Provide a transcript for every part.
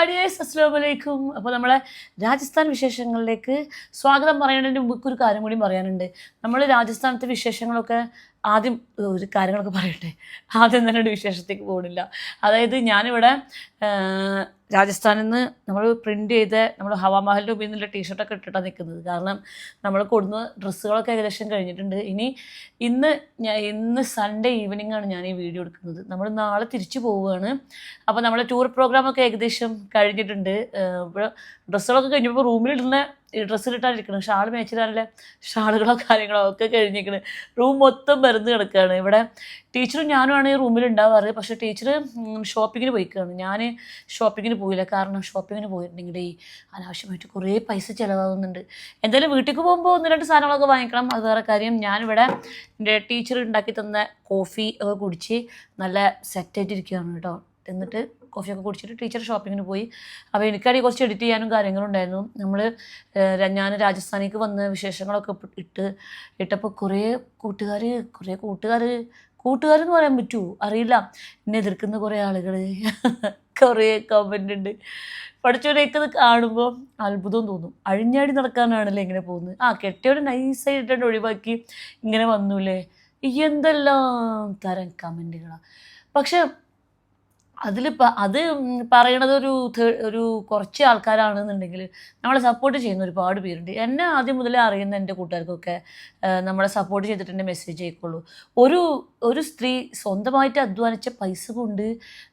ഹാഡിയേഴ്സ് അസ്ലാമലൈക്കും അപ്പോൾ നമ്മളെ രാജസ്ഥാൻ വിശേഷങ്ങളിലേക്ക് സ്വാഗതം പറയുന്നതിന് മുമ്പ് ഒരു കാര്യം കൂടി പറയാനുണ്ട്. നമ്മൾ രാജസ്ഥാനത്തെ വിശേഷങ്ങളൊക്കെ ആദ്യം ഒരു കാര്യങ്ങളൊക്കെ പറയട്ടെ. ആദ്യം തന്നെ ഒരു വിശേഷത്തേക്ക് പോകുന്നില്ല അതായത് ഞാനിവിടെ രാജസ്ഥാനിൽ നിന്ന് നമ്മൾ പ്രിന്റ് ചെയ്ത നമ്മൾ ഹവാമഹലിന്റെ ഉപയോഗം നിന്നുള്ള ടീഷർട്ടൊക്കെ ഇട്ടിട്ടാണ് നിൽക്കുന്നത് കാരണം നമ്മൾ കൊടുന്ന ഡ്രസ്സുകളൊക്കെ ഏകദേശം കഴിഞ്ഞിട്ടുണ്ട്. ഇനി ഇന്ന് ഞാൻ ഇന്ന് സൺഡേ ഈവനിങ് ആണ് ഞാൻ ഈ വീഡിയോ എടുക്കുന്നത്. നമ്മൾ നാളെ തിരിച്ചു പോവുകയാണ്. അപ്പോൾ നമ്മുടെ ടൂർ പ്രോഗ്രാമൊക്കെ ഏകദേശം കഴിഞ്ഞിട്ടുണ്ട്. ഇപ്പോൾ ഡ്രസ്സുകളൊക്കെ കഴിഞ്ഞപ്പോൾ റൂമിലിടുന്ന ഈ ഡ്രസ്സിലിട്ടായിരിക്കണം ഷാൾ മേച്ചിടാനുള്ള ഷാളുകളോ കാര്യങ്ങളോ ഒക്കെ കഴിഞ്ഞിരിക്കണ്. റൂം മൊത്തം മരുന്ന് കിടക്കുകയാണ് ഇവിടെ ടീച്ചറും ഞാനുമാണ് ഈ റൂമിൽ ഉണ്ടാവാറ് പക്ഷേ ടീച്ചർ ഷോപ്പിങ്ങിന് പോയിക്കാണ്. ഞാൻ ഷോപ്പിങ്ങിന് പോയില്ല. കാരണം ഷോപ്പിങ്ങിന് പോയിട്ടുണ്ടെങ്കിൽ ഈ അനാവശ്യമായിട്ട് കുറേ പൈസ ചിലവാകുന്നുണ്ട്. എന്തായാലും വീട്ടിലേക്ക് പോകുമ്പോൾ ഒന്ന് രണ്ട് സാധനങ്ങളൊക്കെ വാങ്ങിക്കണം. അത് വേറെ കാര്യം. ഞാനിവിടെ എന്റെ ടീച്ചർ ഉണ്ടാക്കി തന്ന കോഫി ഒക്കെ കുടിച്ച് നല്ല സെറ്റായിട്ടിരിക്കുകയാണ് കേട്ടോ. എന്നിട്ട് കോഫിയൊക്കെ കുടിച്ചിട്ട് ടീച്ചർ ഷോപ്പിങ്ങിന് പോയി. അപ്പോൾ എനിക്കാണെങ്കിൽ കുറച്ച് എഡിറ്റ് ചെയ്യാനും കാര്യങ്ങളും ഉണ്ടായിരുന്നു നമ്മൾ ഞാൻ രാജസ്ഥാനിലേക്ക് വന്ന വിശേഷങ്ങളൊക്കെ ഇട്ട് ഇട്ടപ്പോൾ കുറേ കൂട്ടുകാർ കുറേ കൂട്ടുകാർ കൂട്ടുകാരെന്ന് പറയാൻ പറ്റുമോ അറിയില്ല. എന്നെ എതിർക്കുന്ന കുറേ ആളുകൾ കുറേ കമന്റ് ഉണ്ട് പഠിച്ചവരെയൊക്കെ കാണുമ്പോൾ അത്ഭുതം തോന്നും. അഴിഞ്ഞാടി നടക്കാനാണല്ലേ ഇങ്ങനെ പോകുന്നത്. ആ കെട്ടിയവരെ നൈസായിട്ടുണ്ട് ഒഴിവാക്കി ഇങ്ങനെ വന്നൂല്ലേ? എന്തെല്ലാം തരം കമന്റുകളാണ് പക്ഷെ അതിലിപ്പോൾ അത് പറയണത് ഒരു ഒരു കുറച്ച് ആൾക്കാരാണെന്നുണ്ടെങ്കിൽ നമ്മളെ സപ്പോർട്ട് ചെയ്യുന്ന ഒരുപാട് പേരുണ്ട്. എന്നെ ആദ്യം മുതലേ അറിയുന്ന എന്റെ കൂട്ടുകാർക്കൊക്കെ നമ്മളെ സപ്പോർട്ട് ചെയ്തിട്ട് മെസ്സേജ് അയക്കുള്ളൂ. ഒരു ഒരു സ്ത്രീ സ്വന്തമായിട്ട് അധ്വാനിച്ച പൈസ കൊണ്ട്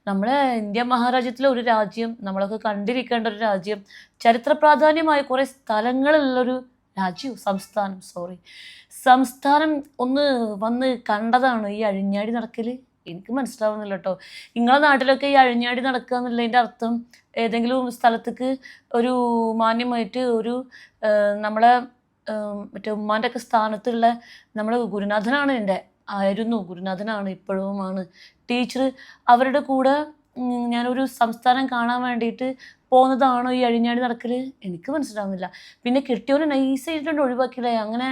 നമ്മളെ ഇന്ത്യ മഹാരാജ്യത്തിലെ ഒരു രാജ്യം നമ്മളൊക്കെ കണ്ടിരിക്കേണ്ട ഒരു രാജ്യം ചരിത്ര പ്രാധാന്യമായ കുറേ സ്ഥലങ്ങളുള്ളൊരു രാജ്യം സംസ്ഥാനം സോറി സംസ്ഥാനം ഒന്ന് വന്ന് കണ്ടതാണ് ഈ അഴിഞ്ഞാടി നടക്കൽ എനിക്ക് മനസ്സിലാവുന്നില്ല കേട്ടോ നിങ്ങളെ നാട്ടിലൊക്കെ ഈ അഴിഞ്ഞാടി നടക്കുക എന്നുള്ളതിന്റെ അർത്ഥം ഏതെങ്കിലും സ്ഥലത്തേക്ക് ഒരു മാന്യമായിട്ട് ഒരു നമ്മളെ മറ്റേ ഉമ്മാന്റെ ഒക്കെ സ്ഥാനത്തുള്ള നമ്മൾ ഗുരുനാഥനാണ് എന്റെ ആയിരുന്നു ഗുരുനാഥനാണ് ഇപ്പോഴുമാണ് ടീച്ചർ അവരുടെ കൂടെ ഞാനൊരു സംസ്ഥാനം കാണാൻ വേണ്ടിയിട്ട് പോകുന്നതാണോ ഈ അഴിഞ്ഞാടി നടക്കൽ എനിക്ക് മനസ്സിലാവുന്നില്ല. പിന്നെ കെട്ടിയവനെ നൈസായിട്ടുണ്ട് ഒഴിവാക്കിയില്ലേ? അങ്ങനെ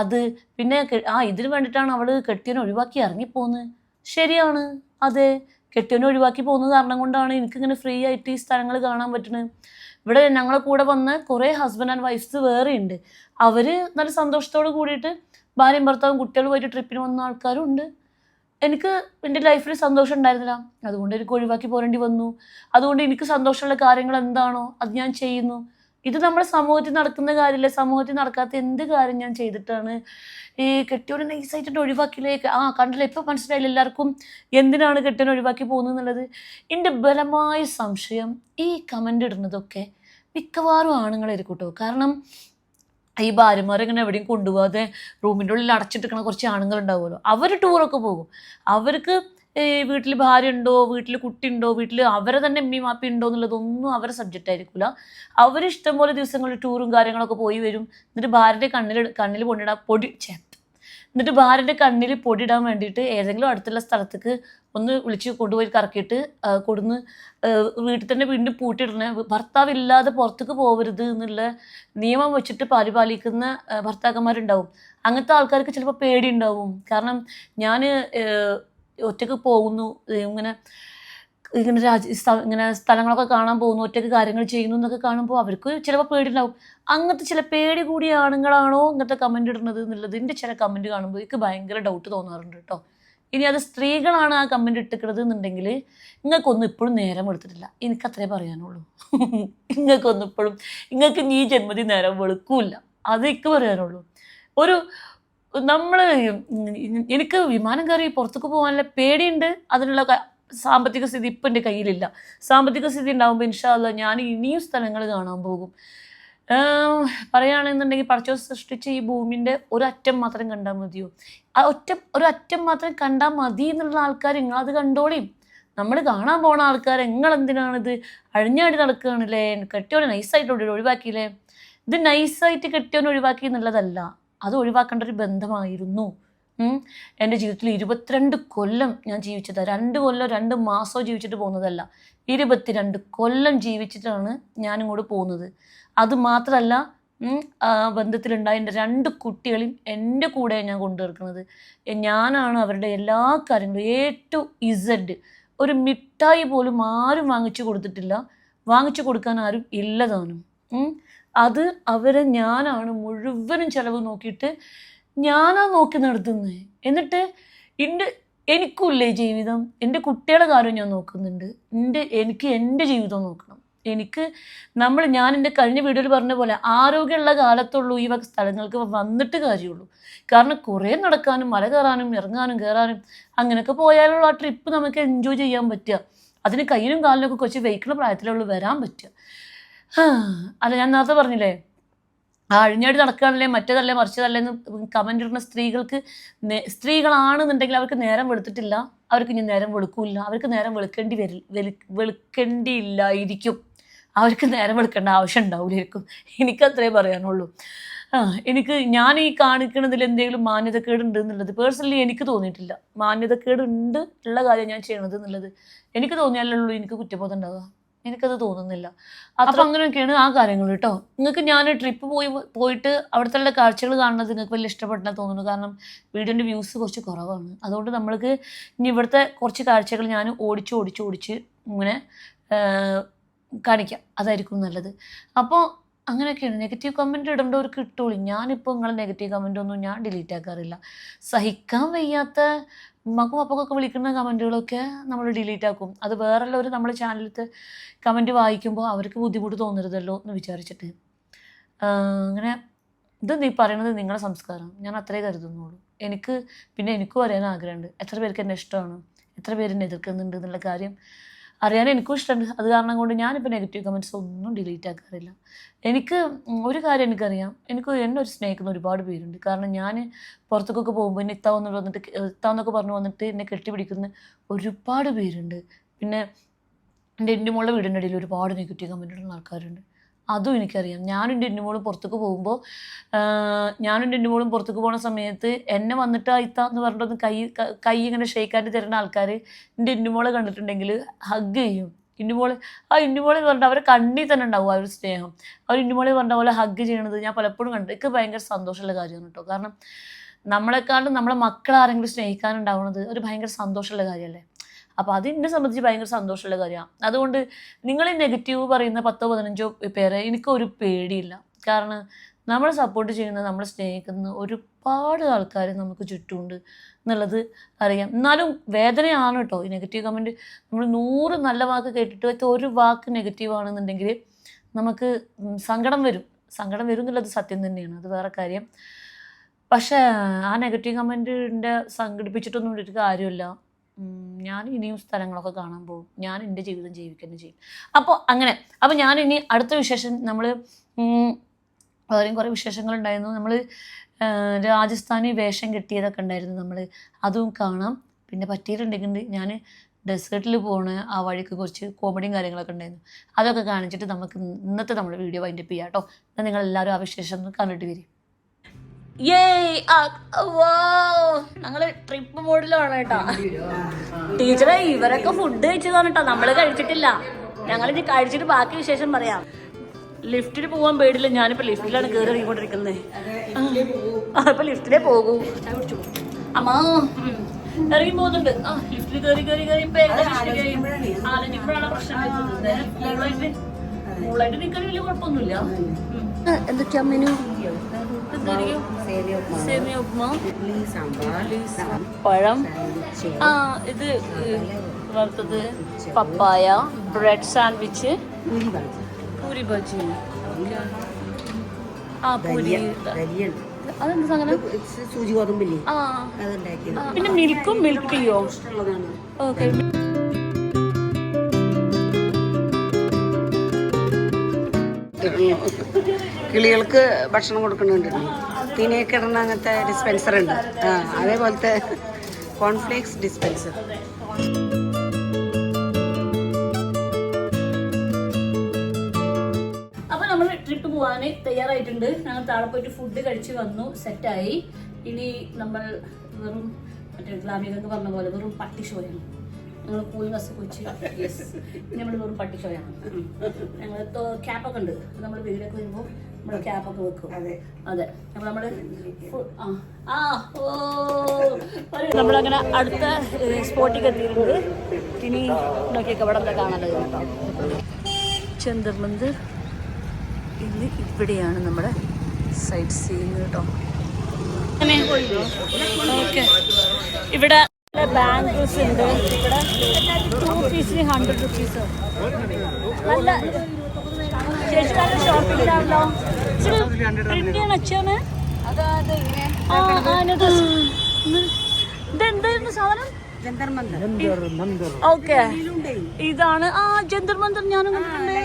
അത് പിന്നെ ആ ഇതിന് വേണ്ടിയിട്ടാണ് അവൾ കെട്ടിയവനെ ഒഴിവാക്കി ഇറങ്ങിപ്പോകുന്നത് ശരിയാണ്. അതെ കെട്ടിയവനെ ഒഴിവാക്കി പോകുന്ന കാരണം കൊണ്ടാണ് എനിക്കിങ്ങനെ ഫ്രീ ആയിട്ട് ഈ സ്ഥലങ്ങൾ കാണാൻ പറ്റുന്നത്. ഇവിടെ ഞങ്ങളെ കൂടെ വന്ന കുറേ ഹസ്ബൻഡ് ആൻഡ് വൈഫ്സ് വേറെ ഉണ്ട്. അവർ നല്ല സന്തോഷത്തോട് കൂടിയിട്ട് ഭാര്യയും ഭർത്താവും കുട്ടികളുമായിട്ട് ട്രിപ്പിന് വന്ന ആൾക്കാരും ഉണ്ട്. എനിക്ക് എന്റെ ലൈഫിൽ സന്തോഷം ഉണ്ടായിരുന്നില്ല. അതുകൊണ്ട് എനിക്ക് ഒഴിവാക്കി പോരേണ്ടി വന്നു. അതുകൊണ്ട് എനിക്ക് സന്തോഷമുള്ള കാര്യങ്ങൾ എന്താണോ അത് ഞാൻ ചെയ്യുന്നു. ഇത് നമ്മുടെ സമൂഹത്തിൽ നടക്കുന്ന കാര്യമില്ല. സമൂഹത്തിൽ നടക്കാത്ത എന്ത് കാര്യം ഞാൻ ചെയ്തിട്ടാണ്? ഈ കെട്ടിയോടെ നൈസായിട്ട് ഒഴിവാക്കിയില്ലേ ആ കണ്ടില്ല? ഇപ്പം മനസ്സിലായില്ല എല്ലാവർക്കും എന്തിനാണ് കെട്ടിയൻ ഒഴിവാക്കി പോകുന്നത് എന്നുള്ളത്? എന്റെ ബലമായ സംശയം ഈ കമന്റ് ഇടുന്നതൊക്കെ മിക്കവാറും ആണുങ്ങളായിരിക്കും കേട്ടോ കാരണം ഈ ഭാര്യമാരെ ഇങ്ങനെ എവിടെയും കൊണ്ടുപോകാതെ റൂമിന്റെ ഉള്ളിൽ അടച്ചിട്ടിരിക്കണ കുറച്ച് ആണുങ്ങൾ ഉണ്ടാവുമല്ലോ അവർ ടൂറൊക്കെ പോകും. അവർക്ക് വീട്ടിൽ ഭാര്യ ഉണ്ടോ വീട്ടിൽ കുട്ടി ഉണ്ടോ വീട്ടിൽ അവരെ തന്നെ എമ്മി മാപ്പി ഉണ്ടോ എന്നുള്ളതൊന്നും അവരെ സബ്ജക്റ്റ് ആയിരിക്കില്ല അവർ ഇഷ്ടംപോലെ ദിവസങ്ങളിൽ ടൂറും കാര്യങ്ങളൊക്കെ പോയി വരും. എന്നിട്ട് ഭാര്യന്റെ കണ്ണിൽ കണ്ണിൽ പൊടിയിടാൻ പൊടി എന്നിട്ട് ഭാര്യന്റെ കണ്ണിൽ പൊടിയിടാൻ വേണ്ടിയിട്ട് ഏതെങ്കിലും അടുത്തുള്ള സ്ഥലത്തേക്ക് ഒന്ന് വിളിച്ച് കൊണ്ടുപോയി കറക്കിയിട്ട് കൊടുന്ന് വീട്ടിൽ തന്നെ വീണ്ടും പൂട്ടിയിടണേ. ഭർത്താവില്ലാതെ പുറത്തേക്ക് പോകരുത് എന്നുള്ള നിയമം വെച്ചിട്ട് പരിപാലിക്കുന്ന ഭർത്താക്കന്മാരുണ്ടാവും. അങ്ങനത്തെ ആൾക്കാർക്ക് ചിലപ്പോൾ പേടി ഉണ്ടാവും കാരണം ഞാൻ ഒറ്റയ്ക്ക് പോകുന്നു ഇങ്ങനെ ഇങ്ങനെ രാജ ഇങ്ങനെ സ്ഥലങ്ങളൊക്കെ കാണാൻ പോകുന്നു ഒറ്റയ്ക്ക് കാര്യങ്ങൾ ചെയ്യുന്നു എന്നൊക്കെ കാണുമ്പോൾ അവർക്ക് ചിലപ്പോൾ പേടി ഉണ്ടാവും അങ്ങനത്തെ ചില പേടി കൂടിയ ആണുങ്ങളാണോ ഇങ്ങനത്തെ കമന്റ് ഇടുന്നത് എന്നുള്ളത് എന്റെ ചില കമന്റ് കാണുമ്പോൾ എനിക്ക് ഭയങ്കര ഡൗട്ട് തോന്നാറുണ്ട് കേട്ടോ. ഇനി അത് സ്ത്രീകളാണ് ആ കമന്റ് ഇട്ടിക്കുന്നത് എന്നുണ്ടെങ്കിൽ നിങ്ങൾക്കൊന്നും ഇപ്പോഴും നേരം വെളുത്തിട്ടില്ല. എനിക്ക് അത്രേ പറയാനുള്ളൂ. നിങ്ങൾക്കൊന്നും ഇപ്പോഴും നിങ്ങൾക്ക് ഈ ജന്മതി നേരം വെളുക്കൂല്ല. അതൊക്കെ പറയാനുള്ളൂ. ഒരു നമ്മൾ എനിക്ക് വിമാനം കയറി പുറത്തേക്ക് പോകാനുള്ള പേടിയുണ്ട്. അതിനുള്ള സാമ്പത്തിക സ്ഥിതി ഇപ്പം എന്റെ കയ്യിലില്ല. സാമ്പത്തിക സ്ഥിതി ഉണ്ടാകുമ്പോൾ ഇൻഷാല്ല ഞാൻ ഇനിയും സ്ഥലങ്ങൾ കാണാൻ പോകും. പറയുകയാണെന്നുണ്ടെങ്കിൽ പറച്ചോ സൃഷ്ടിച്ച ഈ ഭൂമിന്റെ ഒരറ്റം മാത്രം കണ്ടാൽ മതിയോ? ആ ഒറ്റ ഒരറ്റം മാത്രം കണ്ടാൽ മതി എന്നുള്ള ആൾക്കാർ നിങ്ങളത് കണ്ടോളിയും നമ്മൾ കാണാൻ പോണ ആൾക്കാർ നിങ്ങളെന്തിനാണിത് അഴിഞ്ഞാടി നടക്കുകയാണല്ലേ? കെട്ടിയോടെ നൈസായിട്ട് ഒഴിവാക്കിയില്ലേ? ഇത് നൈസായിട്ട് കെട്ടിയോനെ ഒഴിവാക്കി എന്നുള്ളതല്ല അത് ഒഴിവാക്കേണ്ട ഒരു ബന്ധമായിരുന്നു. എന്റെ ജീവിതത്തിൽ ഇരുപത്തിരണ്ട് കൊല്ലം ഞാൻ ജീവിച്ചത്. രണ്ട് കൊല്ലം രണ്ട് മാസമോ ജീവിച്ചിട്ട് പോകുന്നതല്ല. ഇരുപത്തിരണ്ട് കൊല്ലം ജീവിച്ചിട്ടാണ് ഞാനിങ്ങോട്ട് പോകുന്നത്. അത് മാത്രമല്ല ബന്ധത്തിലുണ്ടായ എന്റെ രണ്ട് കുട്ടികളെയും എന്റെ കൂടെ ഞാൻ കൊണ്ടുവരുന്നത് ഞാനാണ് അവരുടെ എല്ലാ കാര്യങ്ങളും എ ടു ഇസഡ്. ഒരു മിഠായി പോലും ആരും വാങ്ങിച്ചു കൊടുത്തിട്ടില്ല. വാങ്ങിച്ചു കൊടുക്കാൻ ആരും ഇല്ലതാണ് അത് അവരെ ഞാനാണ് മുഴുവനും ചിലവ് നോക്കിയിട്ട് ഞാനാ നോക്കി നടത്തുന്നത് എന്നിട്ട് എന്റെ എനിക്കുമില്ലേ ജീവിതം? എന്റെ കുട്ടികളുടെ കാര്യം ഞാൻ നോക്കുന്നുണ്ട്. എന്റെ എനിക്ക് എന്റെ ജീവിതം നോക്കണം. എനിക്ക് നമ്മൾ ഞാൻ എന്റെ കഴിഞ്ഞ വീഡിയോയിൽ പറഞ്ഞ പോലെ ആരോഗ്യമുള്ള കാലത്തുള്ളൂ ഈ വക സ്ഥലങ്ങൾക്ക് വന്നിട്ട് കാര്യമുള്ളൂ. കാരണം കുറേ നടക്കാനും മല കയറാനും ഇറങ്ങാനും കയറാനും അങ്ങനെയൊക്കെ പോയാലുള്ള ആ ട്രിപ്പ് നമുക്ക് എൻജോയ് ചെയ്യാൻ പറ്റുക. അതിന് കയ്യിലും കാലിലൊക്കെ കുറച്ച് വെയ്ക്കുന്ന പ്രായത്തിലുള്ളൂ വരാൻ പറ്റുക. അല്ല ഞാൻ നേരത്തെ പറഞ്ഞില്ലേ? ആ അഴിഞ്ഞാടി നടക്കുകയാണല്ലേ മറ്റേതല്ലേ മറിച്ചതല്ലേ എന്ന് കമന്റ് ഇടുന്ന സ്ത്രീകൾക്ക് സ്ത്രീകളാണെന്നുണ്ടെങ്കിൽ അവർക്ക് നേരം വെളുത്തിട്ടില്ല അവർക്ക് ഇനി നേരം വെളുക്കില്ല അവർക്ക് നേരം വെളുക്കേണ്ടി വരി വെളു വെളുക്കേണ്ടിയില്ലായിരിക്കും. അവർക്ക് നേരം വെളുക്കേണ്ട ആവശ്യം ഉണ്ടാവില്ലായിരിക്കും എനിക്കത്രേ പറയാനുള്ളൂ. എനിക്ക് ഞാൻ ഈ കാണിക്കുന്നതിൽ എന്തെങ്കിലും മാന്യതക്കേടുണ്ട് എന്നുള്ളത് പേഴ്സണലി എനിക്ക് തോന്നിയിട്ടില്ല. മാന്യതക്കേട് ഉണ്ട് ഉള്ള കാര്യം ഞാൻ ചെയ്യണത് എന്നുള്ളത് എനിക്ക് തോന്നിയാലുള്ളൂ എനിക്ക് കുറ്റബോധം ഉണ്ടാവുക. എനിക്കത് തോന്നുന്നില്ല. അപ്പം അങ്ങനെയൊക്കെയാണ് ആ കാര്യങ്ങൾ കേട്ടോ. നിങ്ങൾക്ക് ഞാൻ ട്രിപ്പ് പോയി പോയിട്ട് അവിടുത്തെ കാഴ്ചകൾ കാണുന്നത് നിങ്ങൾക്ക് വലിയ ഇഷ്ടപ്പെട്ടെന്ന് തോന്നുന്നു. കാരണം വീഡിയോന്റെ വ്യൂസ് കുറച്ച് കുറവാണ്. അതുകൊണ്ട് നമ്മൾക്ക് ഇനി ഇവിടുത്തെ കുറച്ച് കാഴ്ചകൾ ഞാൻ ഓടിച്ച് ഓടിച്ച് ഓടിച്ച് ഇങ്ങനെ കാണിക്കാം. അതായിരിക്കും നല്ലത്. അപ്പോൾ അങ്ങനെയൊക്കെയാണ്. നെഗറ്റീവ് കമന്റ് ഇടേണ്ടവർ കിട്ടുള്ളൂ ഞാനിപ്പോൾ നിങ്ങളെ നെഗറ്റീവ് കമന്റ് ഒന്നും ഞാൻ ഡിലീറ്റ് ആക്കാറില്ല. സഹിക്കാൻ വയ്യാത്ത ഉമ്മക്കും അപ്പൊക്കൊക്കെ വിളിക്കുന്ന കമന്റുകളൊക്കെ നമ്മൾ ഡിലീറ്റ് ആക്കും. അത് വേറെയുള്ളവർ നമ്മുടെ ചാനലിലത്തെ കമന്റ് വായിക്കുമ്പോൾ അവർക്ക് ബുദ്ധിമുട്ട് തോന്നരുതല്ലോ എന്ന് വിചാരിച്ചിട്ട്. അങ്ങനെ ഇത് നീ പറയണത് നിങ്ങളുടെ സംസ്കാരം ഞാൻ അത്രേ കരുതുന്നുള്ളൂ. എനിക്ക് പിന്നെ എനിക്കും അറിയാൻ ആഗ്രഹമുണ്ട്. എത്ര പേർക്ക് എന്നെ ഇഷ്ടമാണ്? എത്ര പേര് എന്നെ എതിർക്കുന്നുണ്ട് എന്നുള്ള കാര്യം അറിയാൻ എനിക്കും ഇഷ്ടമുണ്ട്. അത് കാരണം കൊണ്ട് ഞാനിപ്പോൾ നെഗറ്റീവ് കമന്റ്സ് ഒന്നും ഡിലീറ്റ് ആക്കാറില്ല. എനിക്ക് ഒരു കാര്യം എനിക്കറിയാം. എനിക്ക് എന്നെ ഒരു സ്നേഹിക്കുന്ന ഒരുപാട് പേരുണ്ട്. കാരണം ഞാൻ പുറത്തേക്കൊക്കെ പോകുമ്പോൾ എന്നെ ഇത്താവെന്ന് വന്നിട്ട് ഇത്താവെന്നൊക്കെ പറഞ്ഞു വന്നിട്ട് എന്നെ കെട്ടിപ്പിടിക്കുന്ന ഒരുപാട് പേരുണ്ട്. പിന്നെ എന്റെ എന്റെ വീടിന്റെ ഇടയിൽ ഒരുപാട് നെഗറ്റീവ് കമന്റ് ഇടുന്ന ആൾക്കാരുണ്ട്. അതും എനിക്കറിയാം. ഞാനും എന്റെ എന്റെ മോളും പുറത്തേക്ക് പോകുമ്പോൾ ഞാനും എന്റെ എന്റെ മോളും പുറത്തേക്ക് പോകുന്ന സമയത്ത് എന്നെ വന്നിട്ട് ആയിത്ത എന്ന് പറഞ്ഞിട്ടൊന്ന് കൈ കൈ ഇങ്ങനെ ഷെയ്ക്കാണ്ട് തരുന്ന ആൾക്കാർ എന്റെ എന്റെ മോളെ കണ്ടിട്ടുണ്ടെങ്കിൽ ഹഗ് ചെയ്യും. ഇന്നുമോൾ ആ ഇന്നുമോൾ പറഞ്ഞിട്ട് അവരെ കണ്ണിൽ തന്നെ ഉണ്ടാവും ആ ഒരു സ്നേഹം. അവർ ഇന്നുമോളി പറഞ്ഞ പോലെ ഹഗ് ചെയ്യണത് ഞാൻ പലപ്പോഴും കണ്ടു എനിക്ക് ഭയങ്കര സന്തോഷമുള്ള കാര്യമാണ് കേട്ടോ കാരണം നമ്മളെക്കാളും നമ്മളെ മക്കളാരെങ്കിലും സ്നേഹിക്കാനുണ്ടാവുന്നത് ഒരു ഭയങ്കര സന്തോഷമുള്ള കാര്യമല്ലേ അപ്പോൾ അത് എന്നെ സംബന്ധിച്ച് ഭയങ്കര സന്തോഷമുള്ള കാര്യമാണ്. അതുകൊണ്ട് നിങ്ങൾ ഈ നെഗറ്റീവ് പറയുന്ന പത്തോ പതിനഞ്ചോ പേരെ എനിക്കൊരു പേടിയില്ല. കാരണം നമ്മൾ സപ്പോർട്ട് ചെയ്യുന്ന നമ്മളെ സ്നേഹിക്കുന്ന ഒരുപാട് ആൾക്കാർ നമുക്ക് ചുറ്റുമുണ്ട് എന്നുള്ളത് അറിയാം. എന്നാലും വേദനയാണ് കേട്ടോ. ഈ നെഗറ്റീവ് കമന്റ് നമ്മൾ നൂറ് നല്ല വാക്ക് കേട്ടിട്ട് വെച്ച ഒരു വാക്ക് നെഗറ്റീവ് ആണെന്നുണ്ടെങ്കിൽ നമുക്ക് സങ്കടം വരും. സങ്കടം വരും എന്നുള്ളത് സത്യം തന്നെയാണ്. അത് വേറെ കാര്യം. പക്ഷേ ആ നെഗറ്റീവ് കമന്റിന്റെ സംഘടിപ്പിച്ചിട്ടൊന്നും ഒരു കാര്യമില്ല ഞാൻ ഇനിയും സ്ഥലങ്ങളൊക്കെ കാണാൻ പോകും. ഞാൻ എന്റെ ജീവിതം ജീവിക്കുന്നു ചെയ്യും. അപ്പോൾ അങ്ങനെ. അപ്പോൾ ഞാൻ ഇനി അടുത്ത വിശേഷം നമ്മൾ വേറെയും കുറേ വിശേഷങ്ങളുണ്ടായിരുന്നു. നമ്മൾ രാജസ്ഥാനി വേഷം കിട്ടിയതൊക്കെ ഉണ്ടായിരുന്നു നമ്മൾ അതും കാണാം. പിന്നെ പറ്റിയിട്ടുണ്ടെങ്കിൽ ഞാൻ ഡെസേർട്ടിൽ പോണ. ആ വഴിക്ക് കുറച്ച് കോമഡിയും കാര്യങ്ങളൊക്കെ ഉണ്ടായിരുന്നു. അതൊക്കെ കാണിച്ചിട്ട് നമുക്ക് ഇന്നത്തെ നമ്മുടെ വീഡിയോ വൈൻഡപ്പ് ചെയ്യാം കേട്ടോ. നിങ്ങളെല്ലാവരും ആ വിശേഷം കണ്ടിട്ട് വരും ഞങ്ങൾ ട്രിപ്പ് മോഡിലാണ് കേട്ടോ. ടീച്ചറെ ഇവരൊക്കെ ഫുഡ് കഴിച്ചതാണ് കേട്ടോ നമ്മൾ കഴിച്ചിട്ടില്ല. ഞങ്ങൾ ഇനി കഴിച്ചിട്ട് ബാക്കി വിശേഷം പറയാം. ലിഫ്റ്റിൽ പോകാൻ പേടില്ല. ഞാനിപ്പോ ലിഫ്റ്റിലാണ് കയറി ഇറങ്ങിക്കൊണ്ടിരിക്കുന്നത് അപ്പൊ ലിഫ്റ്റിലേ പോകൂ. അമ്മാ. ഇറങ്ങി പോകുന്നുണ്ട്. ആ ലിഫ്റ്റിൽ കയറി കയറി കയറി ഇപ്പൊ ആലഞ്ഞപ്പോഴാണ് പ്രശ്നം വരുന്നത്. മൂളായിട്ട് മൂളായിട്ട് നിൽക്കാൻ വലിയ കുഴപ്പമൊന്നുമില്ല. എന്തൊക്കെയാ മെനു സേമിയ ഉപ്മാ പഴം. ആ ഇത് വറുത്തത് papaya bread sandwich puri bajji ആ പൂരി അതെന്താ സാധനം? സൂചി ഗോതമ്പില്ലേ? പിന്നെ മിൽക്കും മിൽക്ക് ടീയോ ഓക്കെ. കിളികൾക്ക് ഭക്ഷണം കൊടുക്കുന്നുണ്ട്. തീനയൊക്കെ ഇടുന്ന അങ്ങനത്തെ ഡിസ്പെൻസർ ഉണ്ട്. ആ അതേപോലത്തെ കോൺഫ്ലേക്സ് ഡിസ്പെൻസർ അപ്പൊ നമ്മൾ ട്രിപ്പ് പോകാൻ തയ്യാറായിട്ടുണ്ട്. ഞങ്ങൾ താഴെ പോയിട്ട് ഫുഡ് കഴിച്ച് വന്നു. സെറ്റായി ഇനി നമ്മൾ വെറും മറ്റേ ഗ്ലാമികൾക്ക് പറഞ്ഞ പോലെ വെറും പട്ടി ഷോയാണ്. ഞങ്ങൾ പോയി ബസ് കൊച്ചി. യെസ് ഇനി നമ്മൾ വെറും പട്ടി ഷോയാണ്. ഞങ്ങൾ ക്യാപ്പൊക്കെ ഉണ്ട്. നമ്മൾ വീടൊക്കെ വരുമ്പോൾ നമ്മൾ ക്യാപ്പൊക്കെ വെക്കും. അതെ. അപ്പൊ നമ്മൾ ആ. ഓ. നമ്മളങ്ങനെ അടുത്ത സ്പോട്ടിൽ എത്തിയിട്ടുണ്ട് ഇനി നോക്കിയൊക്കെ ഇവിടെ എന്താ കാണാനുള്ളത് ചന്ദ്രമന്ദിർ ഇന്ന് ഇവിടെയാണ് നമ്മുടെ സൈറ്റ് സീയിങ് കേട്ടോ. ഓക്കെ. ഇവിടെ ബാംഗിൾസ് ഉണ്ട്. ഇവിടെ ടു പീസിന് ഹൺഡ്രഡ് റുപ്പീസ് നല്ല ഷോപ്പിങ്ങിലാണല്ലോ പ്രിന്റിയാണ് അച്ഛന് ആ ആനത് ഇതെന്തായിരുന്നു സാധനം? ജന്തർ മന്ദർ. ഓക്കെ. ഇതാണ്. ആ ജന്തർ മന്ദർ ഞാനും കണ്ടിട്ടുണ്ട്.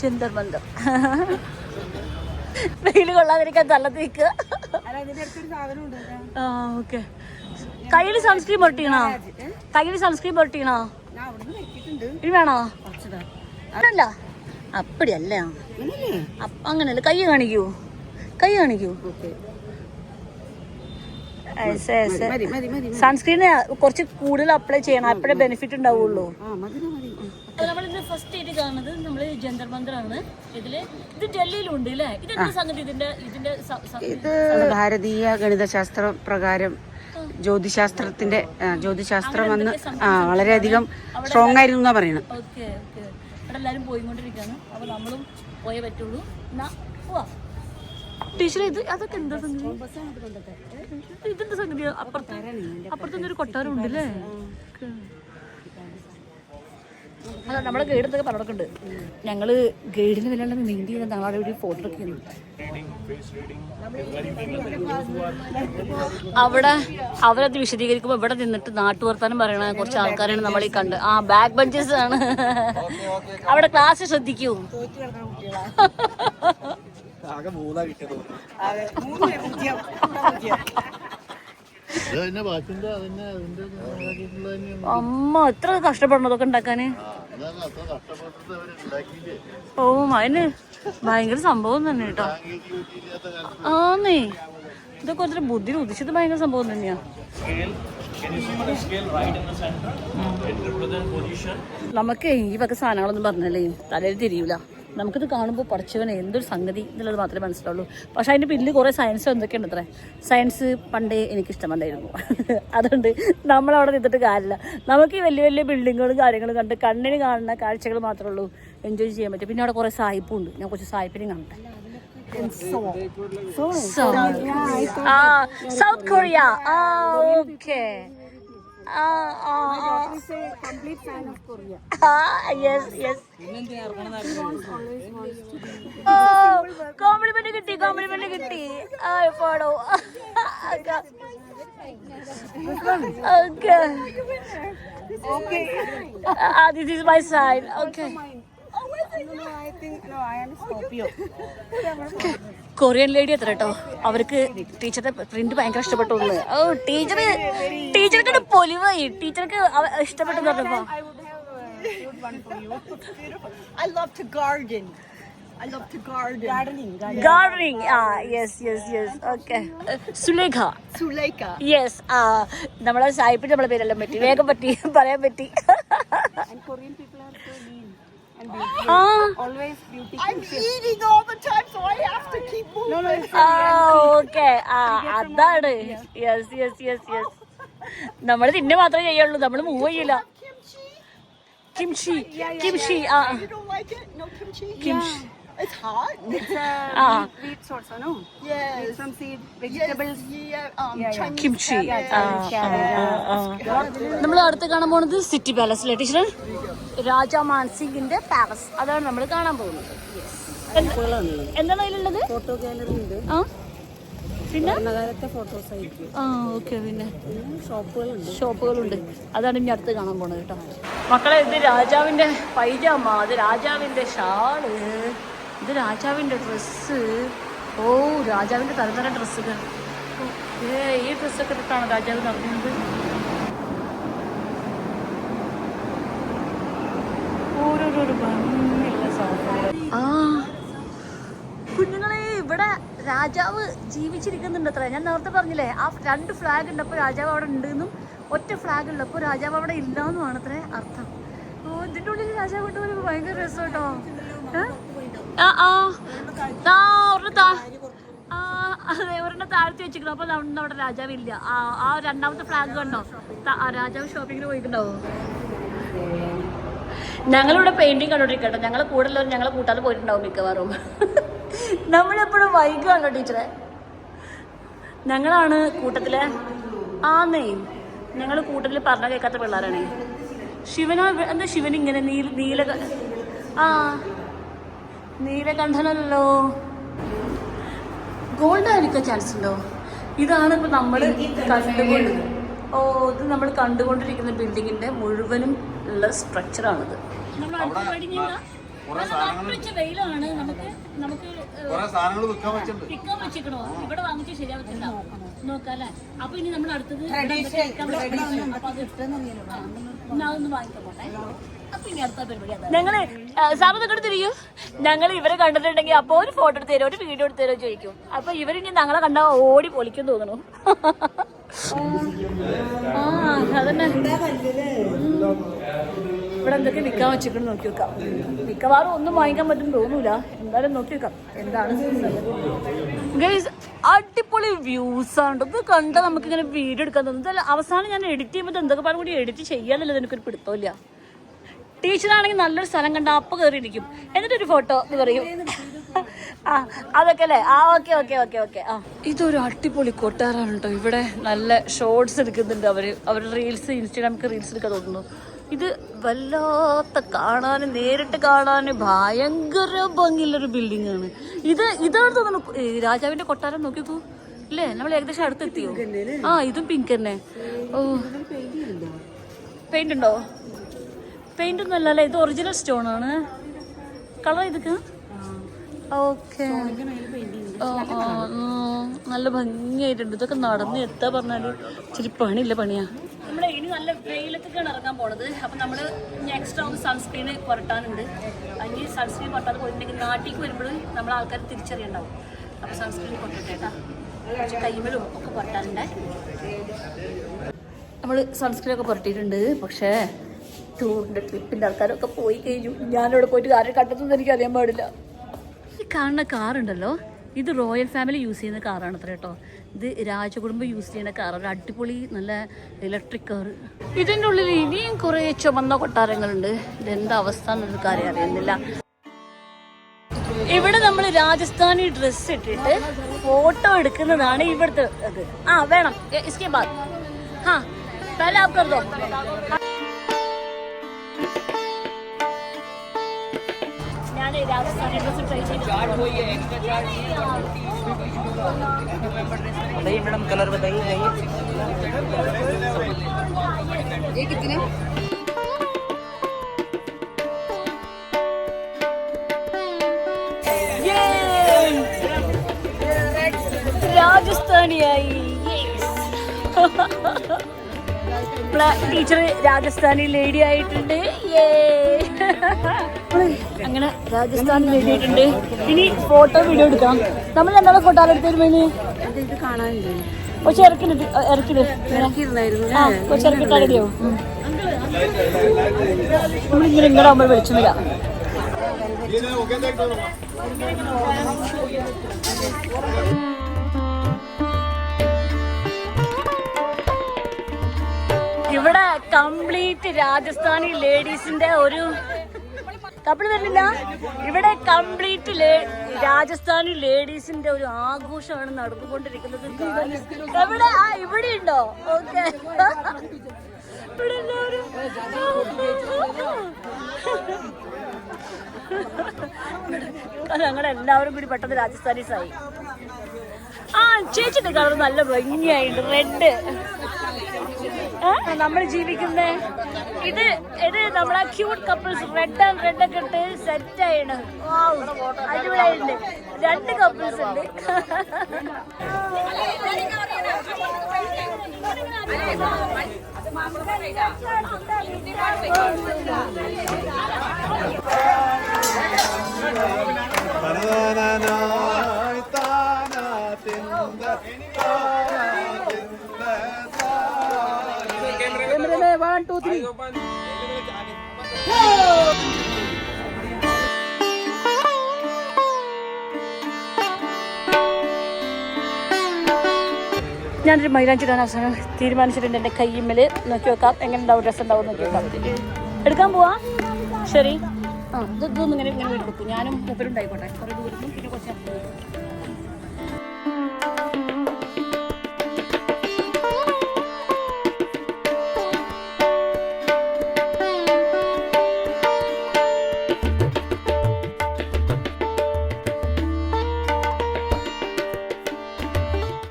ജന്തർ മന്ദർ. വെയിൽ കൊള്ളാതിരിക്കാൻ തള്ളത്തേക്ക് അല്ല ഇതിന്റെ അടുത്തൊരു സാധനം ഉണ്ട് ആ ഓക്കെ. കയ്യിൽ സൺസ്ക്രീൻ പൊട്ടിക്കണോ കയ്യിൽ സൺസ്ക്രീൻ പൊട്ടിക്കണോ ഇനി വേണോ? അല്ല അപ്പടിയല്ല? അങ്ങനല്ല? കൈ കാണിക്കൂ. കൈ കാണിക്കൂ. സൺസ്ക്രീന് കുറച്ച് കൂടുതൽ അപ്ലൈ ചെയ്യണം. അപ്പോഴേ ബെനിഫിറ്റ് ഉണ്ടാവുള്ളൂ. ഫസ്റ്റ് ആയിട്ട് കാണുന്നത് നമ്മൾ ജന്തർ മന്ദിറാണ് ഇതിൽ ഇത് ഡൽഹിയിലും ഉണ്ട് അല്ലേ? ഇതെന്താ സംഗതി? ഇതിന്റെ ഇതിന്റെ ഇത് ഭാരതീയ ഗണിതശാസ്ത്ര പ്രകാരം ജ്യോതിശാസ്ത്രത്തിന്റെ ജ്യോതിശാസ്ത്രം വന്ന് ആ വളരെയധികം സ്ട്രോങ് ആയിരുന്നു എന്നാ പറയണത് ഇവിടെ എല്ലാവരും പോയിക്കൊണ്ടിരിക്കുകയാണ്. അപ്പോൾ നമ്മളും പോയേ പറ്റുള്ളൂ. എന്നാ പോവാ. ടീച്ചർ ഇത് അതൊക്കെ എന്താ സംഗതി? ഇതെന്താ സംഗതി? അപ്പുറത്ത് അപ്പുറത്ത് ഒരു കൊട്ടാരം ഉണ്ടല്ലേ? അല്ല നമ്മളെ ഗൈഡ് എന്തൊക്കെ പറഞ്ഞിട്ടുണ്ട് ഞങ്ങൾ ഗൈഡിന് വില മെയിൻ ചെയ്യുന്ന നാളെ ഒരു ഫോട്ടോ ഒക്കെ അവിടെ അവരത് വിശദീകരിക്കുമ്പോൾ ഇവിടെ നിന്നിട്ട് നാട്ടുവർത്താനം പറയണ കുറച്ച് ആൾക്കാരാണ് നമ്മൾ ഈ കണ്ട്. ആ ബാക്ക് ബഞ്ചസ് ആണ്. അവിടെ ക്ലാസ് ശ്രദ്ധിക്കൂ. ആകെ മൂന്നാ കിട്ടിയത് ഇത് തന്നെ ബാക്കിന്റെ അതിന്റെ അതിന്റെ ഉണ്ടാക്കിയിട്ടുള്ള തന്നെയാണ് അമ്മ എത്ര കഷ്ടപ്പെടണതൊക്കെ ഉണ്ടാക്കാന്? ഓ അതിന് ഭയങ്കര സംഭവം തന്നെ കേട്ടോ. ആന്നേ. ഇതൊക്കെ ഒത്തിരി ബുദ്ധി ഉദ്ദേശിച്ചത് ഭയങ്കര സംഭവം തന്നെയാ. നമുക്ക് ഈ വക സാധനങ്ങളൊന്നും പറഞ്ഞല്ലേ തലയിൽ തിരിയൂല. നമുക്കിത് കാണുമ്പോൾ പഠിച്ചവനെ എന്തൊരു സംഗതി എന്നുള്ളത് മാത്രമേ മനസ്സിലാവുള്ളൂ. പക്ഷേ അതിന്റെ പിന്നിൽ കുറേ സയൻസ് എന്തൊക്കെയുണ്ട് അത്രേ സയൻസ് പണ്ടേ എനിക്കിഷ്ടമല്ലായിരുന്നു. അതുകൊണ്ട് നമ്മളവിടെ നിന്നിട്ട് കാര്യമില്ല. നമുക്ക് ഈ വലിയ വലിയ ബിൽഡിങ്ങുകളും കാര്യങ്ങളും കണ്ട് കണ്ണിന് കാണുന്ന കാഴ്ചകൾ മാത്രമേ ഉള്ളൂ. എൻജോയ് ചെയ്യാൻ പറ്റും. പിന്നെ അവിടെ കുറേ സായിപ്പും ഉണ്ട് ഞാൻ കുറച്ച് സായിപ്പിനെയും കാണട്ടെ. South Korea okay. Ah. Ah, compliment കിട്ടി കോംപ്ലിമെന്റ് കിട്ടി. ആ പാടോ okay this is my side okay Korean lady എത്ര കേട്ടോ. അവർക്ക് ടീച്ചറുടെ പ്രിന്റ് ഭയങ്കര ഇഷ്ടപ്പെട്ടു. ഓ ടീച്ചർ ടീച്ചർക്ക് പൊലിവായി. ടീച്ചർക്ക് ഇഷ്ടപ്പെട്ടു പറഞ്ഞപ്പോ. I love to garden. I love to garden. Gardening. ആ നമ്മളെ സായിപ്പിന്റെ നമ്മളെ പേരെല്ലാം പറ്റി. വേഗം പറ്റി പറയാൻ പറ്റി. And Korean people are so Oh, ah, അതാണ്. നമ്മൾ തിന്നെ മാത്രമേ ചെയ്യുള്ളൂ നമ്മൾ മൂവ് ചെയ്യില്ല കിംഷി കിംഷി കിംഷി It's hot. it's uh, Ah. wheat, wheat sorts, no? Yes. Wheat from seed, Yes, vegetables. yeah, um, Yeah, yeah. Chinese കിംഷി cabbage. നമ്മൾ അടുത്ത് കാണാൻ പോകുന്നത് സിറ്റി പാലസിലെ ടീച്ചർ രാജ മാൻസിംഗിന്റെ പാലസ് അതാണ് നമ്മൾ കാണാൻ പോകുന്നത്. എന്താണ് അതിലുള്ളത് ഫോട്ടോ ഗാലറി ഉണ്ട്. ആ? പിന്നെ? ഫോട്ടോസ് ആയിരിക്കും. ആ ഓക്കെ പിന്നെ? ഷോപ്പുകളുണ്ട്. ഷോപ്പുകളുണ്ട്. അതാണ് ഇനി അടുത്ത് കാണാൻ പോണത് കേട്ടോ. മക്കളെ ഇത് രാജാവിന്റെ പൈജാമ അത് രാജാവിന്റെ ഷാൾ. ഇത് രാജാവിന്റെ ഡ്രസ്സ്. ഓ രാജാവിന്റെ തരതര ഡ്രസ്സുകൾ. ഏ ഈ ഡ്രസ്സൊക്കെ ഇട്ടാണ് രാജാവ് നടക്കുന്നത് ഓരോരോ ആ കുഞ്ഞുങ്ങളെ ഇവിടെ രാജാവ് ജീവിച്ചിരിക്കുന്നുണ്ട് അത്ര ഞാൻ നേരത്തെ പറഞ്ഞില്ലേ ആ രണ്ട് ഫ്ലാഗ് ഉണ്ടപ്പോൾ രാജാവ് അവിടെ ഉണ്ടെന്നും ഒറ്റ ഫ്ലാഗ് ഉള്ളപ്പോൾ രാജാവ് അവിടെ ഇല്ലാന്നുമാണ് അത്ര അർത്ഥം. ഓ ഇതിന്റെ ഉള്ളിൽ രാജാവ് കൊണ്ടുപോയി ഭയങ്കര രസം കേട്ടോ ഏ? ആ ആ. ഒരെണ്ണം ആ അതെ ഒരെണ്ണം താഴ്ത്തി വെച്ചിരിക്കണം അപ്പോൾ നമ്മുടെ അവിടെ രാജാവില്ല ആ ആ രണ്ടാമത്തെ ഫ്ലാഗ് കണ്ടോ? രാജാവ് ഷോപ്പിങ്ങിന് പോയിട്ടുണ്ടാവോ. ഞങ്ങളിവിടെ പെയിന്റിങ് കണ്ടോണ്ടിരിക്കട്ടോ. ഞങ്ങളെ കൂടെ ഉള്ളവർ ഞങ്ങളെ കൂട്ടാതെ പോയിട്ടുണ്ടാവും മിക്കവാറും. നമ്മളെപ്പോഴും വൈകാണല്ലോ ടീച്ചറെ. ഞങ്ങളാണ് കൂട്ടത്തിലെ. ആന്നേ. ഞങ്ങൾ കൂട്ടത്തിൽ പറഞ്ഞ കേൾക്കാത്ത പിള്ളേരാണേ. ശിവനോ എന്താ ശിവൻ ഇങ്ങനെ നീല നീല ആ. നീലകണ്ഠനല്ലോ. ഗോൾഡ് ആയിരിക്കാൻ ചാൻസ് ഉണ്ടോ? ഇതാണ് ഇപ്പൊ നമ്മൾ കണ്ടുകൊണ്ട് ഓ ഇത് നമ്മൾ കണ്ടുകൊണ്ടിരിക്കുന്ന ബിൽഡിങ്ങിന്റെ മുഴുവനും ഉള്ള സ്ട്രക്ചറാണിത് വെയിലാണ്. നമുക്ക് വിൽക്കാൻ വെച്ചിക്കണോ ഇവിടെ വാങ്ങിച്ചു ശരിയാവത്തില്ല. നോക്കാല്ലേ? അപ്പൊ ഇനി നമ്മൾ അടുത്തത് അപ്പൊ അതൊന്ന് വാങ്ങിക്കാൻ ഞങ്ങൾ സാറിന് ഇങ്ങോട്ട് തിരിയും. ഞങ്ങൾ ഇവരെ കണ്ടിട്ടുണ്ടെങ്കിൽ അപ്പൊ ഒരു ഫോട്ടോ എടുത്ത് തരുമോ? ഒരു വീഡിയോ എടുത്ത് തരുമോ ചോദിക്കും. അപ്പൊ ഇവരിനി ഞങ്ങളെ കണ്ടാ ഓടി പൊളിക്കും തോന്നുന്നു. ആ ഇവിടെ എന്തൊക്കെ വിൽക്കാൻ വെച്ചിട്ട് നോക്കി വെക്കാം. മിക്കവാറും ഒന്നും വാങ്ങിക്കാൻ പറ്റും തോന്നൂല. എന്തായാലും നോക്കി വെക്കാം. എന്താണ് അടിപൊളി വ്യൂസ് ആണ്. ഇത് കണ്ട നമുക്ക് ഇങ്ങനെ വീഡിയോ എടുക്കാൻ തോന്നുന്നു അവസാനം ഞാൻ എഡിറ്റ് ചെയ്യുമ്പോൾ എന്തൊക്കെ പാടും കൂടി എഡിറ്റ് ചെയ്യാനല്ലോ എനിക്കൊരു പിടുത്തമില്ല. ടീച്ചറാണെങ്കിൽ നല്ലൊരു സ്ഥലം കണ്ട അപ്പൊ കയറിയിരിക്കും. എന്നിട്ടൊരു ഫോട്ടോ എന്ന് പറയും ആ അതൊക്കെ അല്ലേ? ആ ഓക്കെ ഓക്കെ ഓക്കെ ഓക്കെ ആ. ഇതൊരു അടിപൊളി കൊട്ടാരാണ് കേട്ടോ. ഇവിടെ നല്ല ഷോർട്സ് എടുക്കുന്നുണ്ട് അവർ. അവരുടെ റീൽസ് ഇൻസ്റ്റാഗ്രാമിക്ക് റീൽസ് എടുക്കാൻ തോന്നുന്നു. ഇത് വല്ലാത്ത കാണാൻ നേരിട്ട് കാണാൻ ഭയങ്കര ഭംഗിയുള്ള ഒരു ബിൽഡിംഗ് ആണ്. ഇത് ഇതാണ് തോന്നുന്നു രാജാവിന്റെ കൊട്ടാരം നോക്കിക്കൂ. ഇല്ലേ? നമ്മൾ ഏകദേശം അടുത്തെത്തിയോ? ആ ഇതും പിങ്ക് തന്നെ. ഓ. പെയിന്റ് ഉണ്ടോ? പെയിന്റ് ഒന്നും അല്ലല്ലേ ഇത് ഒറിജിനൽ സ്റ്റോൺ ആണ്. കളർ ഇതൊക്കെ ഓക്കെ നല്ല ഭംഗിയായിട്ടുണ്ട്. ഇതൊക്കെ നടന്ന് എത്താ പറഞ്ഞാൽ ഇച്ചിരി പണിയില്ല പണിയാ? നമ്മളെ ഇനി നല്ല വെയിലത്തൊക്കെയാണ് ഇറങ്ങാൻ പോണത്. അപ്പൊ നമ്മൾ എക്സ്ട്രാ ഒന്ന് സൺസ്ക്രീന് പുരട്ടാനുണ്ട്. അതിന് സൺസ്ക്രീൻ പുരട്ടാതെ പോയിട്ടുണ്ടെങ്കിൽ നാട്ടിലേക്ക് വരുമ്പോൾ നമ്മൾ ആൾക്കാർ തിരിച്ചറിയണ്ടാവും. അപ്പൊ സൺസ്ക്രീൻ പുരട്ടേട്ടാ കൈമലും ഒക്കെ പുരട്ടാനുണ്ട്. നമ്മൾ സൺസ്ക്രീൻ ഒക്കെ പുരട്ടിയിട്ടുണ്ട്. പക്ഷേ ടൂറിന്റെ ട്രിപ്പിന്റെ ആൾക്കാരൊക്കെ പോയി കഴിഞ്ഞു. ഞാനിവിടെ പോയിട്ട് ആരും കണ്ടെത്തുന്നത് എനിക്ക് അറിയാൻ പാടില്ല. ഈ കാണുന്ന കാറുണ്ടല്ലോ ഇത് റോയൽ ഫാമിലി യൂസ് ചെയ്യുന്ന കാറാണ് അത്ര കേട്ടോ. ഇത് രാജകുടുംബം യൂസ് ചെയ്യുന്ന കാറാണ് അടിപൊളി നല്ല ഇലക്ട്രിക് കാർ ഇതിന്റെ ഉള്ളിൽ ഇനിയും കുറേ ചുമന്ന കൊട്ടാരങ്ങളുണ്ട്. ഇതെന്താ അവസ്ഥ എന്നൊരു കാര്യം അറിയുന്നില്ല. ഇവിടെ നമ്മൾ രാജസ്ഥാനി ഡ്രസ്സ് ഇട്ടിട്ട് ഫോട്ടോ എടുക്കുന്നതാണ് ഇവിടുത്തെ ആ വേണം. ഇസ്കേ ബാദ് ഹാ പല ആൾക്കാർ तो बताइए मैडम कलर बताइए ये कितने? राजस्थानी आई രാജസ്ഥാനിയായി ടീച്ചർ രാജസ്ഥാനി ലേഡി ആയിട്ടുണ്ട്. അങ്ങനെ രാജസ്ഥാനി ലേഡി ആയിട്ടുണ്ട്. ഇനി ഫോട്ടോ വീഡിയോ എടുക്കാം. നമ്മൾ എന്താണ് ഫോട്ടോ എടുത്തിരുന്നു ഇത് കാണാനില്ലേ പക്ഷെ ഇറക്കിട്ട് ഇറക്കിട്ട് കൊച്ചു ഇറക്കിട്ടാ നമ്മളിങ്ങനെ ഇങ്ങനെ ആകുമ്പോൾ വിളിച്ചില്ല ഇവിടെ കംപ്ലീറ്റ് രാജസ്ഥാനി ലേഡീസിന്റെ ഒരു കപ്പിൾ വരുന്നില്ല ഇവിടെ കംപ്ലീറ്റ് രാജസ്ഥാനി ലേഡീസിന്റെ ഒരു ആഘോഷമാണ് നടന്നുകൊണ്ടിരിക്കുന്നത്. എവിടെ? ആ ഇവിടെ ഉണ്ടോ ഓക്കെ ഇവിടെ എല്ലാവരും ഞങ്ങളെല്ലാവരും കൂടി പെട്ടെന്ന് രാജസ്ഥാനീസായി. ആ ചേച്ചിട്ട് കളർ നല്ല ഭംഗിയായിട്ട് റെഡ് നമ്മൾ ജീവിക്കുന്ന ഇത് ഇത് നമ്മളെ cute couples red and red ഒക്കെ ഇട്ട് സെറ്റ് ആയിണ് അടിപൊളിയായിട്ടുണ്ട് രണ്ട് കപ്പിൾസ് ഉണ്ട് Thana തിന്ത Thana തിന്ത one two three ഞാനൊരു മൈലാഞ്ചി ഇടാൻ അവസാനം തീരുമാനിച്ചിട്ടുണ്ട് എന്റെ കയ്യിമ്മൽ നോക്കി വെക്കാം. എങ്ങനെ ഉണ്ടാവും ഡ്രസ്സ് ഉണ്ടാവും നോക്കി വെക്കാം. എടുക്കാൻ പോവാ? ശരി. ആ ഇത് ഇതൊന്നും ഇങ്ങനെ ഇങ്ങനെ വീട് ഞാനും ഞാനും മൂപ്പരുണ്ടായിക്കോട്ടെ കുറേ ദൂരത്തും പിന്നെ കുറച്ച്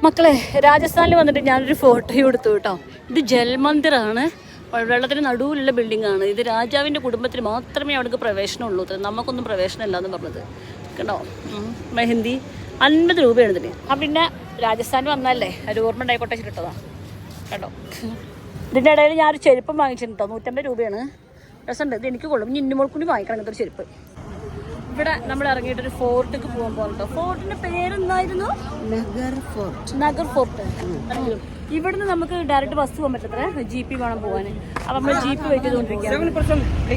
മക്കളെ രാജസ്ഥാനിൽ വന്നിട്ട് ഞാനൊരു ഫോട്ടോ എടുത്തു കേട്ടോ. ഇത് ജൽമന്ദിറാണ് വെള്ളത്തിന് നടുവിലുള്ള ബിൽഡിംഗ് ആണ്. ഇത് രാജാവിന്റെ കുടുംബത്തിന് മാത്രമേ അവിടേക്ക് പ്രവേശനമുള്ളൂ. നമുക്കൊന്നും പ്രവേശനം ഇല്ല എന്ന് പറഞ്ഞത്. കേട്ടോ. മെഹന്തി അൻപത് രൂപയാണ് ഇതിന് ആ പിന്നെ രാജസ്ഥാനിൽ വന്നല്ലേ ഒരു ഓർമ്മ ഉണ്ടായിക്കോട്ടെ ചിട്ടതാ കേട്ടോ? ഇതിന്റെ ഇടയിൽ ഞാനൊരു ചെരുപ്പം വാങ്ങിച്ചിട്ടുണ്ടോ നൂറ്റമ്പത് രൂപയാണ്. രസമുണ്ട്. ഇത് എനിക്ക് കൊള്ളും. ഇനി ഇന്നുമോൾക്കുണ്ടി വാങ്ങിക്കണം. ഇങ്ങനത്തെ ഒരു ചെരുപ്പ്. ഇവിടെ നമ്മൾ ഇറങ്ങിയിട്ട് ഒരു ഫോർട്ടിക്ക് പോകാൻ പോകണ്ടോ ഫോർട്ടിന്റെ പേരെന്തായിരുന്നു നഗർ ഫോർട്ട് നഗർ ഫോർട്ട് ഇവിടുന്ന് നമുക്ക് ഡയറക്റ്റ് ബസ് പോകാൻ പറ്റത്തില്ല ജി പി വേണം പോകാൻ അപ്പൊ നമ്മൾ ജീപ്പ് വെയിറ്റ് ചെയ്തോണ്ടിരിക്കുകയാണ്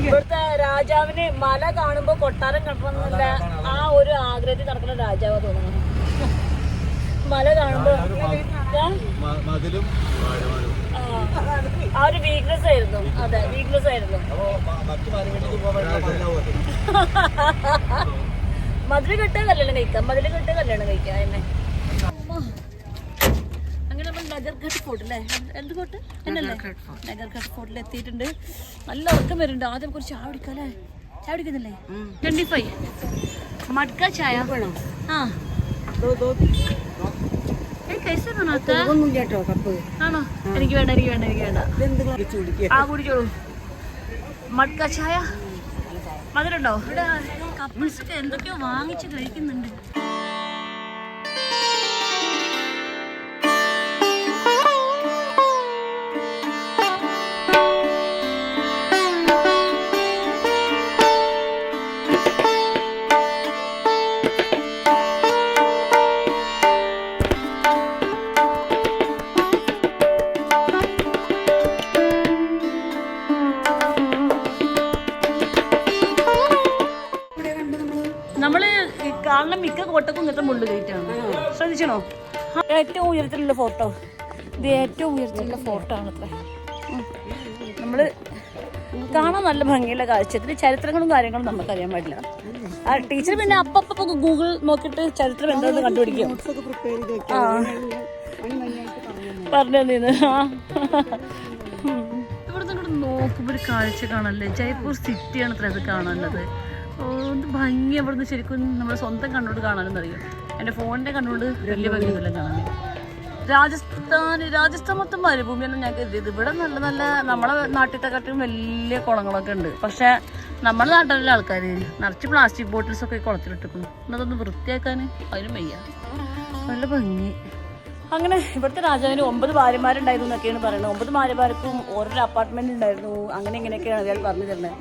ഇവിടുത്തെ രാജാവിന് മല കാണുമ്പോ കൊട്ടാരം കട്ടണമെന്നുള്ള ആ ഒരു ആഗ്രഹത്തിൽ നടക്കുന്ന രാജാവ് തോന്നുന്നു മല കാണുമ്പോ ഏ? മതിലും ആ. ഒരു വീക്ക്നെസ് ആയിരുന്നു. അതെ വീക്ക്നെസ് ആയിരുന്നു. മധുര കെട്ടാൻ കല്യാണം കഴിക്കാം. മധുര കെട്ടാൻ കല്യാണം കഴിക്കാം എന്നെ അങ്ങനെ നമ്മൾ നഗർഘട്ട് ഫോർട്ട് അല്ലേ എന്ത് ഫോർട്ട് എന്നല്ലേ? നഗർഘട്ട് ഫോർട്ടിൽ എത്തിയിട്ടുണ്ട്. നല്ല ഉറക്കം വരുന്നുണ്ട്. ആദ്യം കുറച്ച് ചായ കുടിക്കാം അല്ലേ ചായ കുടിക്കുന്നില്ലേ? ട്വന്റി ഫൈവ് മഡ്ക ചായ. ആ. ആണോ? എനിക്ക് വേണ്ട എനിക്ക് വേണ്ട എനിക്ക് വേണ്ട. ആ കുടിച്ചോളൂ. മഡ്ക ചായ? മധുരണ്ടോ ഇവിടെ കപ്പിൾസ് ഒക്കെ എന്തൊക്കെയോ വാങ്ങിച്ച് കഴിക്കുന്നുണ്ട്. ഇങ്ങനത്തെ മുള്ളു കയറ്റാണ് ശ്രദ്ധിച്ചണോ? ഏറ്റവും ഉയരത്തിലുള്ള ഫോട്ടോ ഇത് ഏറ്റവും ഉയരത്തിലുള്ള ഫോട്ടോ ആണ് അത്ര നമ്മൾ കാണാൻ നല്ല ഭംഗിയുള്ള കാഴ്ച. ഇതിന് ചരിത്രങ്ങളും കാര്യങ്ങളും നമുക്കറിയാൻ പാടില്ല. ആ ടീച്ചർ പിന്നെ അപ്പപ്പോ ഗൂഗിൾ നോക്കിയിട്ട് ചരിത്രം എന്താണെന്ന് കണ്ടുപിടിക്കും. പറഞ്ഞു ആ. ഇവിടെ നിന്ന് നോക്കുമ്പോൾ ഒരു കാഴ്ച കാണല്ലേ ജയ്പൂർ സിറ്റിയാണ് അത്ര ഇത് കാണാനുള്ളത്. ഭംഗി അവിടുന്ന് ശരിക്കും നമ്മുടെ സ്വന്തം കണ്ണോട് കാണാനും അറിയാം എന്റെ ഫോണിന്റെ കണ്ണോട് വലിയ ഭംഗിയൊന്നുമില്ല കാണാൻ രാജസ്ഥാൻ രാജസ്ഥാൻ മൊത്തം മരുഭൂമിയാണ് ഞാൻ കരുതിയത് ഇവിടെ നല്ല നല്ല നമ്മളെ നാട്ടിലത്തെക്കാട്ടും വലിയ കുളങ്ങളൊക്കെ ഉണ്ട്. പക്ഷേ നമ്മുടെ നാട്ടിലുള്ള ആൾക്കാർ നിറച്ച് പ്ലാസ്റ്റിക് ബോട്ടിൽസ് ഒക്കെ കുളത്തിലിട്ടിരിക്കുന്നു. എന്നതൊന്ന് വൃത്തിയാക്കാൻ അതിനും വയ്യ. നല്ല ഭംഗി. അങ്ങനെ ഇവിടുത്തെ രാജാവിന് ഒമ്പത് ഭാര്യമാരുണ്ടായിരുന്നു എന്നൊക്കെയാണ് പറയുന്നത്. ഒമ്പത് ഭാര്യമാർക്കും ഓരോരോ അപ്പാർട്ട്മെന്റ് ഉണ്ടായിരുന്നു. അങ്ങനെ ഇങ്ങനെയൊക്കെയാണ് അയാൾ പറഞ്ഞു തരുന്നത്.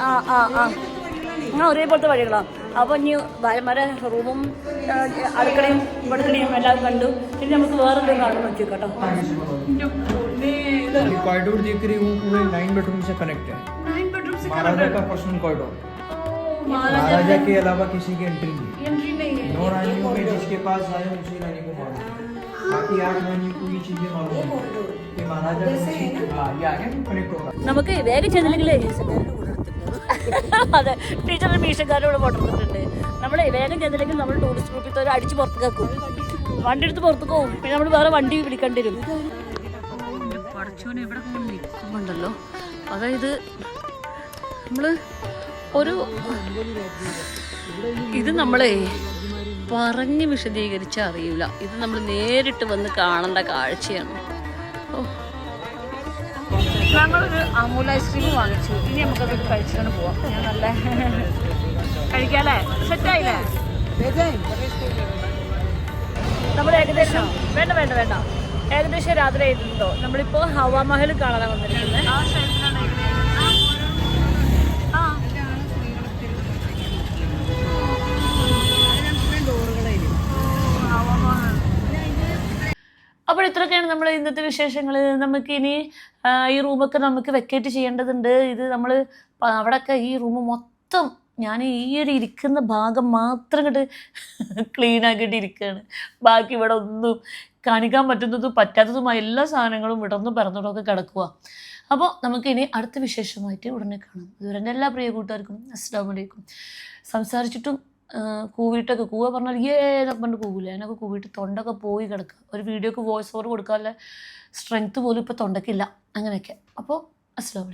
ആ ആ ആ. ആ ഒരേപോലത്തെ വഴികളാ അപ്പോൾ ഇനി ഭാര്യമാരെ റൂമും ആ, അടുക്കളയും അടുക്കളയും എല്ലാം കണ്ടു ഇനി നമുക്ക് വേറെ എന്തെങ്കിലും കാണാൻ പറ്റും കേട്ടോ कॉरिडोर देख रही हूँ पूरे नाइन बेडरूम से कनेक्ट है महाराजा का पर्सनल कॉरिडोर महाराजा के अलावा किसी की एंट्री नहीं नौ रानियों में जिसके पास आए उसी रानी को मालूम बाकी आठ रानियों को ये चीजें मालूम है कि महाराजा कौन- हाँ ये आगे कनेक्ट होगा നമുക്ക് വേഗം ചെന്നില്ലെങ്കിലേ അതെ ടീച്ചർ മീശക്കാരോട് പൊട്ടിട്ടുണ്ട് നമ്മൾ വേഗം ചെന്നില്ലെങ്കിൽ നമ്മൾ ടൂറിസ്റ്റ് ഗ്രൂപ്പിൽ തന്നെ അടിച്ച് പുറത്ത് കേൾക്കും. വണ്ടി എടുത്ത് പുറത്ത് പോകും പിന്നെ നമ്മൾ വേറെ വണ്ടി വിളിക്കേണ്ടി വരും. പടച്ചോനെ അതായത് നമ്മൾ ഒരു ഇത് നമ്മളെ പറഞ്ഞ് വിശദീകരിച്ച അറിയില്ല. ഇത് നമ്മൾ നേരിട്ട് വന്ന് കാണേണ്ട കാഴ്ചയാണ്. ഓ ഞങ്ങളൊരു അമൂൽ ഐസ്ക്രീം വാങ്ങിച്ചു. ഇനി നമുക്കത് കഴിച്ചിട്ട് പോവാം. ഞാൻ നല്ല കഴിക്കാല്ലേ? സെറ്റായില്ലേ നമ്മൾ ഏകദേശം വേണ്ട വേണ്ട വേണ്ട. ഏകദേശം രാത്രി ആയിട്ടുണ്ടോ? നമ്മളിപ്പോ ഹവാമഹൽ കാണാൻ വന്നിരിക്കുന്നത് നമ്മൾ ഇന്നത്തെ വിശേഷങ്ങൾ നമുക്ക് ഇനി ഈ റൂമൊക്കെ നമുക്ക് വെക്കേറ്റ് ചെയ്യേണ്ടതുണ്ട്. ഇത് നമ്മൾ അവിടെയൊക്കെ ഈ റൂം മൊത്തം ഞാൻ ഈ ഒരു ഇരിക്കുന്ന ഭാഗം മാത്രം ഇങ്ങോട്ട് ക്ലീൻ ആക്കിയിട്ട് ഇരിക്കുകയാണ് ബാക്കി ഇവിടെ ഒന്നും കാണിക്കാൻ പറ്റുന്നതും പറ്റാത്തതുമായ എല്ലാ സാധനങ്ങളും വിടർന്നു പിറന്നിടമൊക്കെ കിടക്കുക അപ്പോൾ നമുക്കിനി അടുത്ത വിശേഷമായിട്ട് ഉടനെ കാണാം. ഇതുവരെ എല്ലാ പ്രിയ കൂട്ടുകാർക്കും അസ്സാം വലൈക്കും സംസാരിച്ചിട്ടും ആ, കൂവിയിട്ടൊക്കെ കൂവ പറഞ്ഞാൽ ഏ എന്നൊക്കെ പറഞ്ഞിട്ട് കൂവില്ല അതിനൊക്കെ കൂവിയിട്ട് തൊണ്ടൊക്കെ പോയി കിടക്കുക. ഒരു വീഡിയോക്ക് വോയിസ് ഓവർ കൊടുക്കാനുള്ള സ്ട്രെങ്ത് പോലും ഇപ്പോൾ തൊണ്ടക്കില്ല അങ്ങനെയൊക്കെ. അപ്പോൾ അസ്സാം